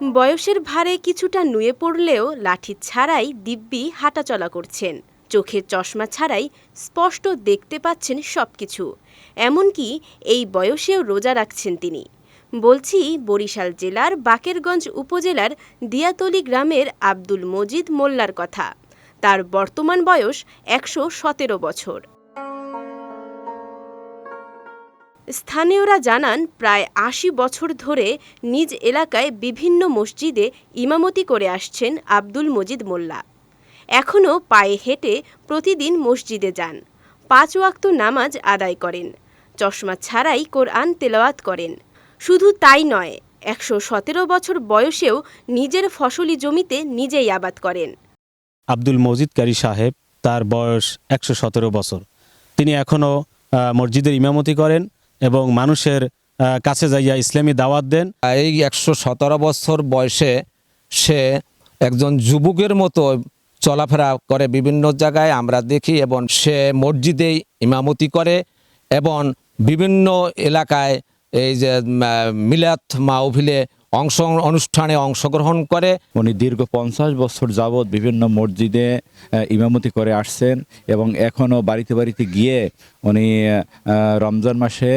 বয়সের ভারে কিছুটা নুয়ে পড়লেও লাঠি ছাড়াই দিব্যি হাঁটাচলা করছেন। চোখের চশমা ছাড়াই স্পষ্ট দেখতে পাচ্ছেন সবকিছু। এমনকি এই বয়সেও রোজা রাখছেন তিনি। বলছি, বরিশাল জেলার বাকেরগঞ্জ উপজেলার দিয়াতলি গ্রামের আব্দুল মজিদ মোল্লার কথা। তার বর্তমান বয়স একশো সতেরো বছর। স্থানীয়রা জানান, প্রায় আশি বছর ধরে নিজ এলাকায় বিভিন্ন মসজিদে ইমামতি করে আসছেন আব্দুল মজিদ মোল্লা। এখনও পায়ে হেঁটে প্রতিদিন মসজিদে যান। পাঁচ ওয়াক্ত নামাজ আদায় করেন। চশমা ছাড়াই কোরআন তেলাওয়াত করেন। শুধু তাই নয়, একশো সতেরো বছর বয়সেও নিজের ফসলি জমিতে নিজেই আবাদ করেন। আব্দুল মজিদ কারি সাহেব, তার বয়স একশো সতেরো বছর। তিনি এখনও মসজিদের ইমামতি করেন। এবং মানুষের কাছে যাইয়া ইসলামী দাওয়াত দেন। এই একশো সতেরো বছর বয়সে সে একজন যুবকের মতো চলাফেরা করে বিভিন্ন জায়গায় আমরা দেখি এবং সে মসজিদে ইমামতি করে এবং বিভিন্ন এলাকায় এই যে মিলাত মাহফিলে অংশ অনুষ্ঠানে অংশগ্রহণ করে। উনি দীর্ঘ পঞ্চাশ বছর যাবৎ বিভিন্ন মসজিদে ইমামতি করে আসছেন এবং এখনও বাড়িতে বাড়িতে গিয়ে উনি রমজান মাসে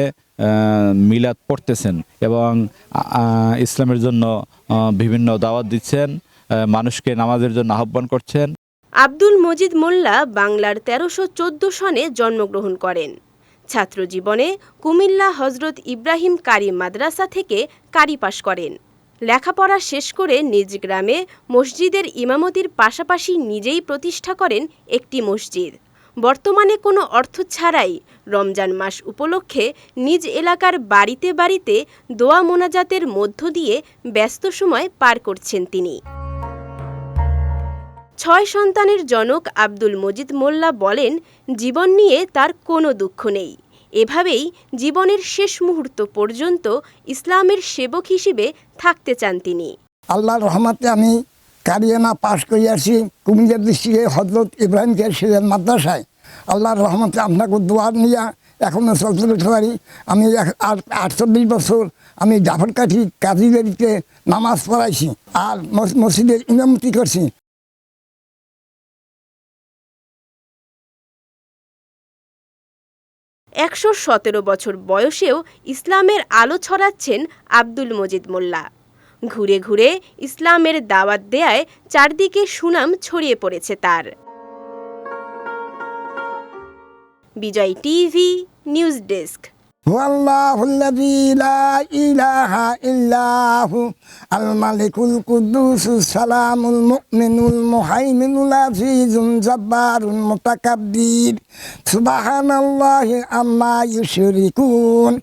মিলাদ পড়তেছেন এবং ইসলামের জন্য বিভিন্ন দাওয়াত দিচ্ছেন মানুষকে নামাজের জন্য আহ্বান করছেন। আব্দুল মজিদ মোল্লা বাংলার তেরোশো চোদ্দ সনে জন্মগ্রহণ করেন। ছাত্র জীবনে কুমিল্লা হজরত ইব্রাহিম কারি মাদ্রাসা থেকে কারি পাশ করেন। লেখাপড়া শেষ করে নিজ গ্রামে মসজিদের ইমামতির পাশাপাশি নিজেই প্রতিষ্ঠা করেন একটি মসজিদ। বর্তমানে কোনো অর্থ ছাড়াই রমজান মাস উপলক্ষে নিজ এলাকার বাড়িতে বাড়িতে দোয়া মোনাজাতের মধ্য দিয়ে ব্যস্ত সময় পার করছেন তিনি। ছয় সন্তানের জনক আব্দুল মজিদ মোল্লা বলেন, জীবন নিয়ে তার কোনো দুঃখ নেই। এভাবেই জীবনের শেষ মুহূর্ত পর্যন্ত ইসলামের সেবক হিসেবে থাকতে চান তিনি। আল্লাহর রহমতে আমি কারিয়ানা পাশ করে আসি কুমিল্লা ডিস্ট্রিক্টে হজরত ইব্রাহিম কেশিরের মাদ্রাসায়। আল্লাহর রহমতে আপনাকে দোয়ার নিয়ে এখনও চলতে চলতে পারি। আমি আটচল্লিশ বছর আমি জাফরকাঠি কাজীদেরকে নামাজ পড়াইছি আর মস- মসজিদে ইমামতি করছি। একশো সতেরো বছর বয়সেও ইসলামের আলো ছড়াচ্ছেন আব্দুল মজিদ মোল্লা। ঘুরে ঘুরে ইসলামের দাওয়াত দেয়ায় চারদিকে সুনাম ছড়িয়ে পড়েছে তার। বিজয় টিভি, নিউজ ডেস্ক। هو الله الذي لا إله إلا هو الملك القدوس السلام المؤمن المهيمن العزيز الجبار المتكبر سبحان الله عما يشركون